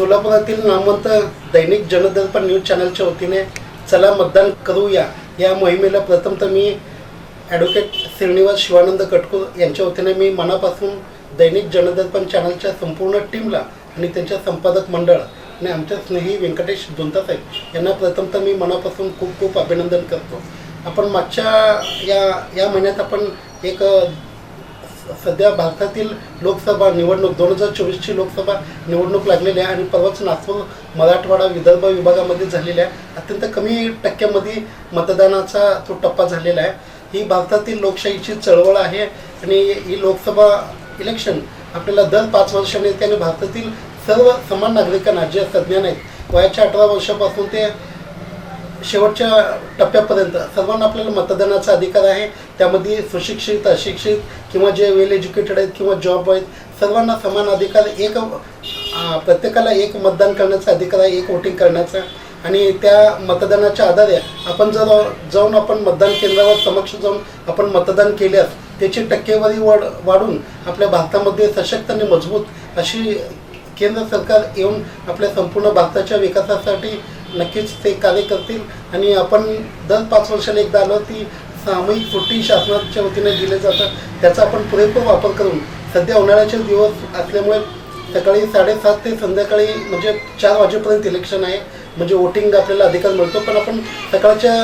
सोलापुरातील नामवंत दैनिक जनदर्पण न्यूज चॅनलच्या वतीने चला मतदान करूया. या मोहिमेला प्रथमतः मी ॲडव्होकेट श्रीनिवास शिवानंद कटकूर यांच्या वतीने मी मनापासून दैनिक जनदर्पण चॅनलच्या संपूर्ण टीमला आणि त्यांच्या संपादक मंडळ आणि आमच्या स्नेही व्यंकटेश दोंतासाहेब यांना प्रथमतः मी मनापासून खूप खूप अभिनंदन करतो. आपण मागच्या या या महिन्यात आपण एक सध्या भारतातील लोकसभा निवडणूक दोन हजार चोवीसची लोकसभा निवडणूक लागलेली आहे आणि परवाच नागपूर मराठवाडा विदर्भ विभागामध्ये झालेल्या अत्यंत कमी टक्क्यामध्ये मतदानाचा तो टप्पा झालेला आहे. ही भारतातील लोकशाहीची चळवळ आहे आणि ही लोकसभा इलेक्शन आपल्याला दर पाच वर्षांनी येते आणि भारतातील सर्व समान नागरिकांना जे सज्ञान आहेत वयाच्या अठरा वर्षापासून ते शेवटच्या टप्प्यापर्यंत सर्वांना आपल्याला मतदानाचा अधिकार आहे. त्यामध्ये सुशिक्षित अशिक्षित किंवा जे वेल एज्युकेटेड आहेत किंवा जॉब आहेत सर्वांना समान अधिकार एक प्रत्येकाला एक मतदान करण्याचा अधिकार आहे एक वोटिंग करण्याचा. आणि त्या मतदानाच्या आधारे आपण जर जाऊन आपण मतदान केंद्रावर समक्ष जाऊन आपण मतदान केल्यास त्याची टक्केवारी वाढ वाढून आपल्या भारतामध्ये सशक्त आणि मजबूत अशी केंद्र सरकार येऊन आपल्या संपूर्ण भारताच्या विकासासाठी नक्कीच ते कार्य करतील. आणि आपण दर पाच वर्षाला एकदा आलो ती सामूहिक सुट्टी शासनाच्या वतीने दिले जातात. त्याचा आपण पुरेपूर वापर करून सध्या उन्हाळ्याचे दिवस असल्यामुळे सकाळी साडेसात ते संध्याकाळी म्हणजे चार वाजेपर्यंत इलेक्शन आहे. म्हणजे वोटिंग आपल्याला अधिकार मिळतो. पण आपण सकाळच्या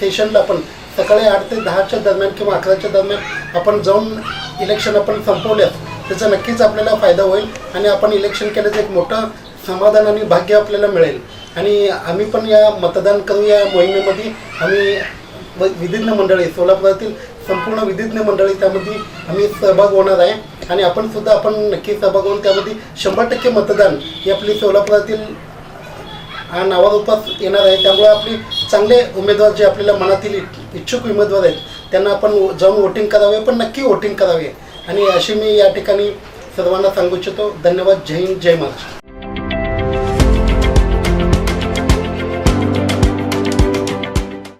सेशनला आपण सकाळी आठ ते दहाच्या दरम्यान किंवा अकराच्या दरम्यान आपण जाऊन इलेक्शन आपण संपवल्यास त्याचा नक्कीच आपल्याला फायदा होईल. आणि आपण इलेक्शन केल्याचं एक मोठं समाधान आणि भाग्य आपल्याला मिळेल. आणि आम्ही पण या मतदान करू या मोहिमेमध्ये. आम्ही विधिज्ञ मंडळी सोलापुरातील संपूर्ण विधिज्ञ मंडळी त्यामध्ये आम्ही सहभाग होणार आहे. आणि आपण सुद्धा आपण नक्की सहभाग होऊन त्यामध्ये शंभर टक्के मतदान ही आपली सोलापुरातील हा नावारूपास येणार आहे. त्यामुळे आपली चांगले उमेदवार जे आपल्याला मनातील इच्छुक उमेदवार आहेत त्यांना आपण जाऊन वोटिंग करावे पण नक्की वोटिंग करावे. आणि अशी मी या ठिकाणी सर्वांना सांगू इच्छितो. धन्यवाद. जय हिंद. जय महाराष्ट्र.